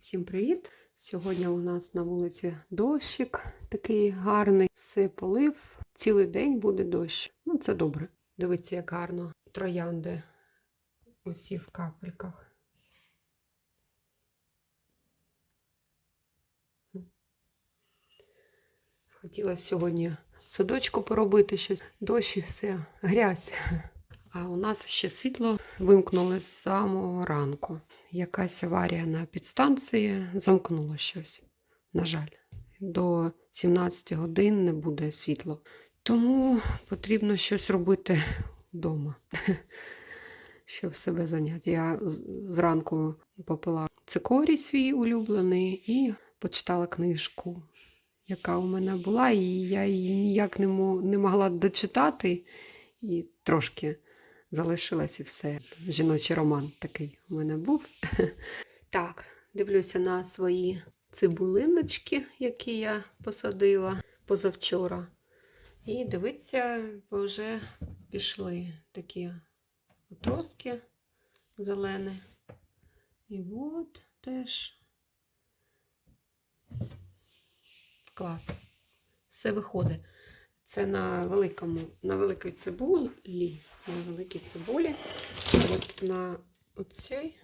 Всім привіт! Сьогодні у нас на вулиці дощик такий гарний, все полив. Цілий день буде дощ. Ну, це добре. Дивіться, як гарно. Троянди усі в капельках. Хотіла сьогодні садочку поробити щось. Дощ і все, грязь. А у нас ще світло вимкнули з самого ранку. Якась аварія на підстанції замкнула щось. На жаль, до 17 годин не буде світла. Тому потрібно щось робити вдома, щоб себе зайняти. Я зранку попила цикорій свій улюблений і почитала книжку, яка у мене була, і я її ніяк не могла дочитати. І трошки залишилась і все. Жіночий роман такий у мене був. Так, дивлюся на свої цибулиночки, які я посадила позавчора. І дивіться, бо вже пішли такі отростки зелені. І от теж клас. Все виходить. Це на великому, на великій цибулі, на великій цибулі. От на оцей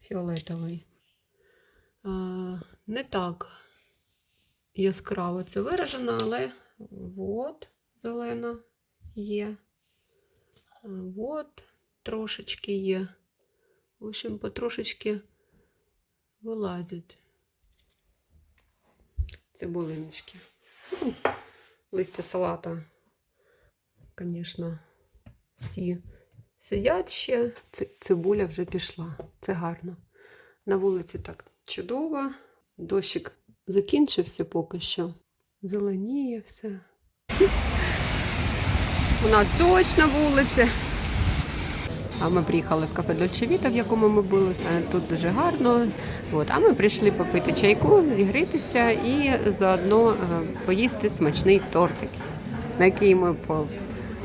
фіолетовий. А, не так яскраво це виражено, але от зелена є. От трошечки є. В общем, потрошечки вилазять цибулиночки. Листя салата, звісно, всі сидять ще. Цибуля вже пішла. Це гарно. На вулиці так чудово. Дощик закінчився поки що. Зеленіє все. У нас дощ на вулиці. А ми приїхали в кафе Дольче Віта, в якому ми були. Е, Тут дуже гарно. От, а ми прийшли попити чайку, зігрітися і заодно е, поїсти смачний тортик, на який ми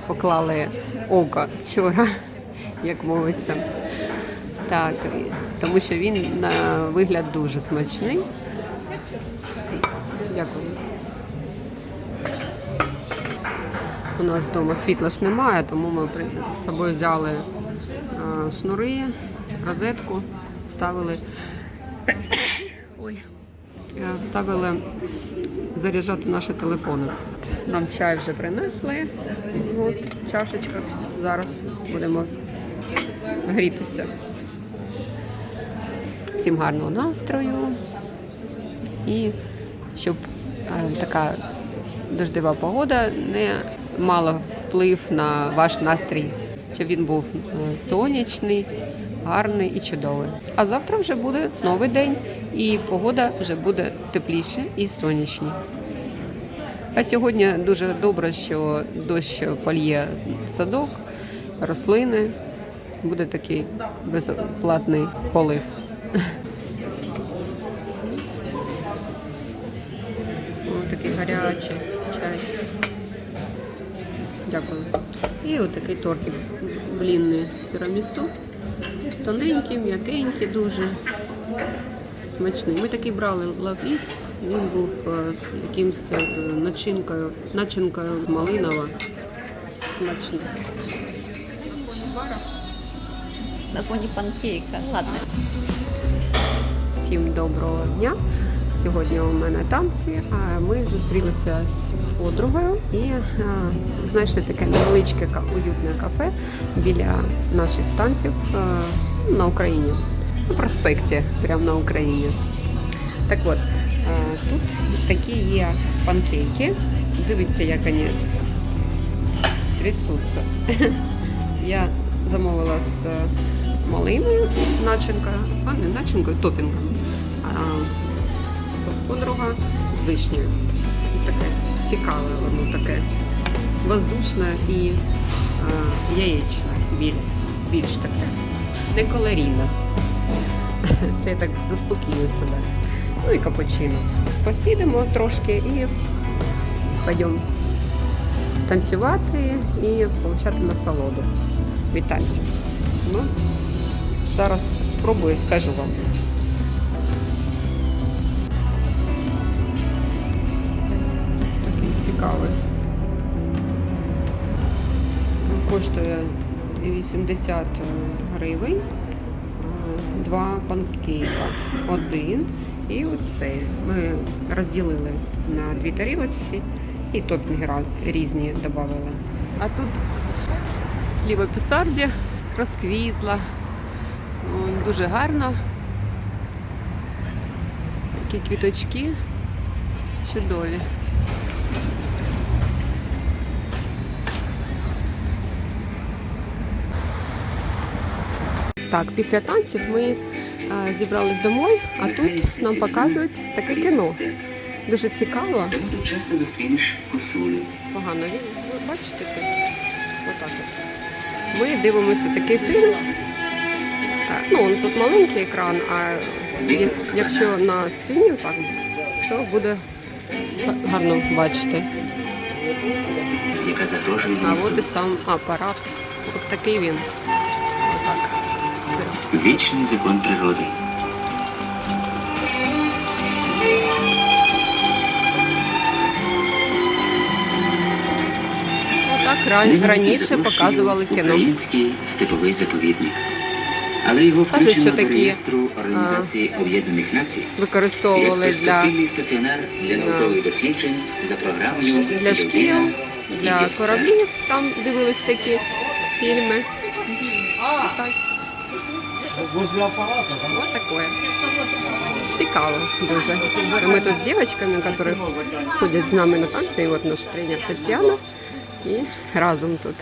поклали око вчора, як мовиться. Так, тому що він на вигляд дуже смачний. Дякую. У нас вдома світла ж немає, тому ми з собою взяли шнури, розетку, вставили. Ой. Е, Вставили заряджати наші телефони. Нам чай вже принесли. От, в чашечках. Зараз будемо грітися. Всім гарного настрою. І щоб е, така дождова погода не мала вплив на ваш настрій, щоб він був е, сонячний, гарний і чудовий. А завтра вже буде новий день, і погода вже буде тепліше і сонячні. А сьогодні дуже добре, що дощ польє садок, рослини. Буде такий безоплатний полив. Такий гарячий І отакий тортик блінний тірамісу. Тоненький, м'якенький, дуже смачний. Ми такий брали лавіс. Він був е, з якимось е, начинкою, начинкою з малинова. Смачний. на фоні панкейка. Ладно. Всім доброго дня. Сьогодні у мене танці. Ми зустрілися з подругою і е, знайшли таке невеличке уютне кафе біля наших танців е, на Україні. На проспекті, прямо на Україні. Так от, е, тут такі є панкейки. Дивіться, як вони трясуться. Я замовила з малиною начинкою, а не начинкою, топінгом. Подруга з вишнею. Таке цікаве, воно таке воздушне і е, яєчне, біль, більш таке. Не калорійне. Це я так заспокоюю себе. Ну і капучино. Посідемо трошки і пойдемо танцювати і отримати насолоду від танців. Ну, зараз спробую, скажу вам. цікавий. Коштує 80 е, гривень, е, два панкейка, один. І оцей. Ми розділили на дві тарілочки і топінги різні додали. А тут сліва пісарді розквітла, дуже гарно. Такі квіточки чудові. Так, після танців ми е, зібрались домой, а тут нам показують таке кіно. Дуже цікаво. Тут часто зустрінеш косулю. Погано. Ви бачите тут? Отак от. Ми дивимося такий фільм. Е, Ну, он тут маленький екран, а є- якщо на стіні так, то буде гарно бачити. А от і сам апарат. Ось такий він. Отак. Вічний закон природи. Отак раніше показували кіно. Український степовий заповідник. Але його Кажуть, включено що до реєстру Організації Об'єднаних Націй як Використовували для, стаціонер для наукових досліджень за програмою для шкіл, для кораблів. Там дивились такі фільми. Ось таке. Цікаво дуже. І Ми тут з дівчатками, які ходять з нами на танці, і от наш тренер Тетяна. І разом тут.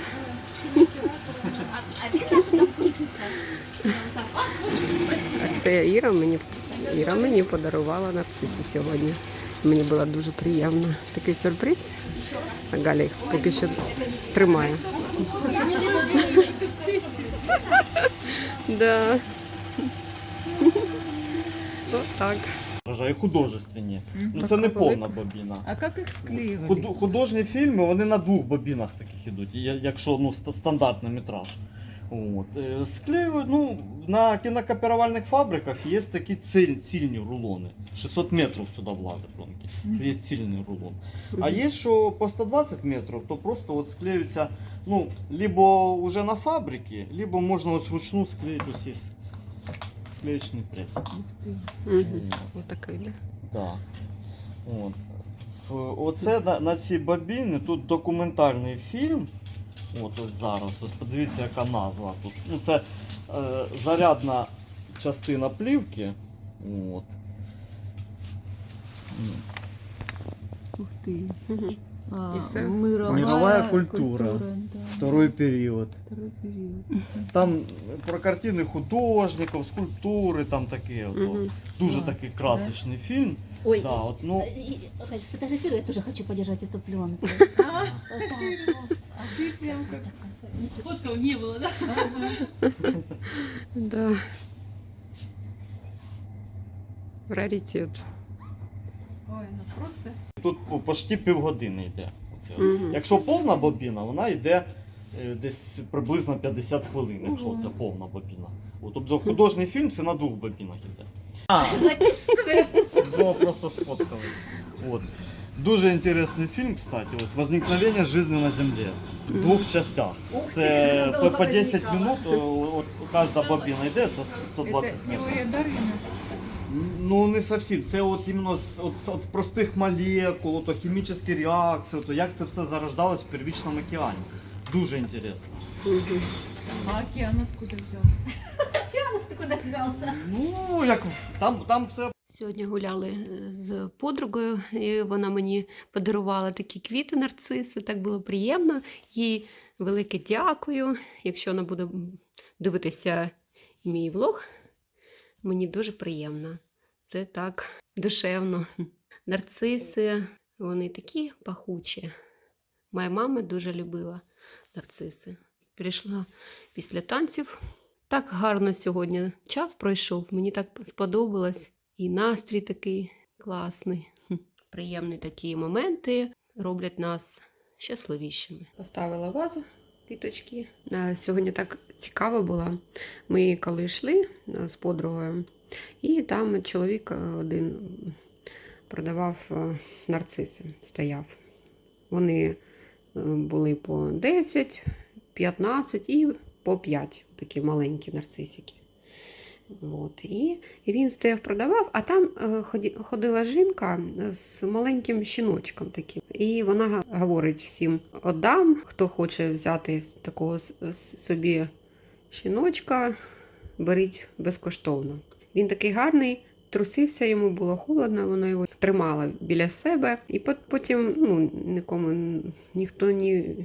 А це Іра мені, Іра мені подарувала нарциси сьогодні. Мені було дуже приємно. Такий сюрприз. А Галя їх поки що тримає. Да. Вот так. вважаю художественні. Ну це не повна бобіна. А как их склеивали? Худ- Художні фільми вони на двох бобінах таких ідуть, якщо ну, стандартний метраж. От. е, Склеюють, ну, на кінокопірувальних фабриках є такі ціль, цільні рулони. 600 метрів сюди влазить пленки, що є цільний рулон. А є, що по 120 метрів, то просто от склеюється, ну, либо уже на фабриці, либо можна ось вручну склеїти ось є склеєчний прес. Вот такий, да? Так. От. Оце на, на цій бобіні тут документальний фільм. От ось зараз. Ось подивіться, яка назва тут. Ну, це е, зарядна частина плівки. От. Ух ты. Мгм. А, И всё? мировая, Мировая культура. да, Второй період. второй период. Там про картини художників, скульптури, там таке. от. Мгм. Дуже Клас, такий да? красочний фільм. Ой, Да, от, ну, и- Галь, сфотографируй, я тоже хочу подержать эту пленку. Сфоткал не было, да? Да. Раритет. Ой, ну просто. Тут по- почти півгодини йде. Оце. Мгм. Якщо повна бобіна, вона йде е, десь приблизно 50 хвилин, якщо це повна бобіна. От, тобто художній фільм це на двох бобінах йде. Записывай. Бо просто сфоткали. От. Дуже інтересний фільм, кстати, ось «Возникновення жизни на землі. В двох частях. Це по, по 10 минут, о, от кожна бобіна йде, це 120 Это метрів. Дарвина. Ну не зовсім. Це от іменно з от, з- от простих молекул, то хімічні реакції, то як це все зарождалось в первічному океані. Дуже інтересно. А океан откуда взялся? Ты куда взялся? Ну, як там, там все Сьогодні гуляли е, з подругою, і вона мені подарувала такі квіти нарциси. Так було приємно. Їй велике дякую. Якщо вона буде дивитися мій влог, мені дуже приємно. Це так душевно. Нарциси, вони такі пахучі. Моя мама дуже любила нарциси. Прийшла після танців. Так гарно сьогодні час пройшов. Мені так сподобалось. І настрій такий класний. Приємні такі моменти роблять нас щасливішими. Поставила вазу квіточки. Е, Сьогодні так цікаво було. Ми коли йшли е, з подругою, і там чоловік е, один продавав нарциси, стояв. Вони були по 10, 15 і по 5 такі маленькі нарцисики. От. І він стояв, продавав, а там е, ходила жінка з маленьким щіночком таким. І вона говорить всім: отдам, хто хоче взяти такого собі щіночка, беріть безкоштовно. Він такий гарний, трусився, йому було холодно, вона його тримала біля себе, і потім ну, нікому ніхто ні,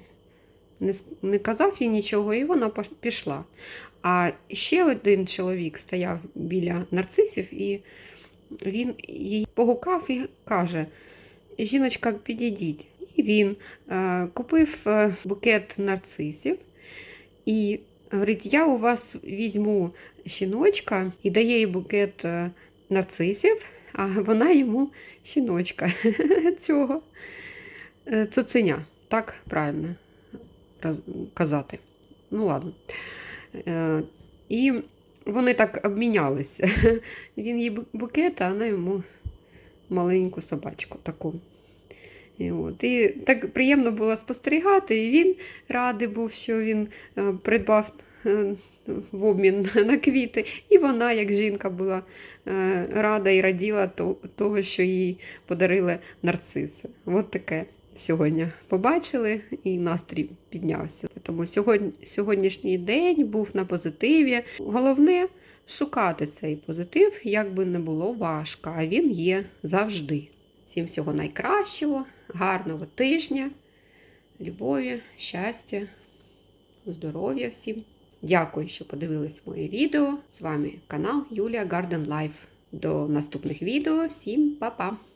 не, казав їй нічого, і вона пішла. А ще один чоловік стояв біля нарцисів, і він її погукав і каже: Жіночка, підійдіть. І він е, купив е, букет нарцисів і говорить: Я у вас візьму щіночка і дає їй букет е, нарцисів, а вона йому щіночка цього цуценя. Так правильно казати. Ну ладно. Е, І вони так обмінялися. Він їй букет, а вона йому маленьку собачку таку. І, от. і так приємно було спостерігати, і він радий був, що він е, придбав е, в обмін на квіти. І вона, як жінка, була рада і раділа того, що їй подарили нарциси. От таке сьогодні побачили, і настрій піднявся. Тому сьогодні, сьогоднішній день був на позитиві. Головне шукати цей позитив, як би не було важко, а він є завжди. Всім всього найкращого, гарного тижня, любові, щастя, здоров'я всім. Дякую, що подивились моє відео. З вами канал Юлія Garden Life. До наступних відео. Всім па-па!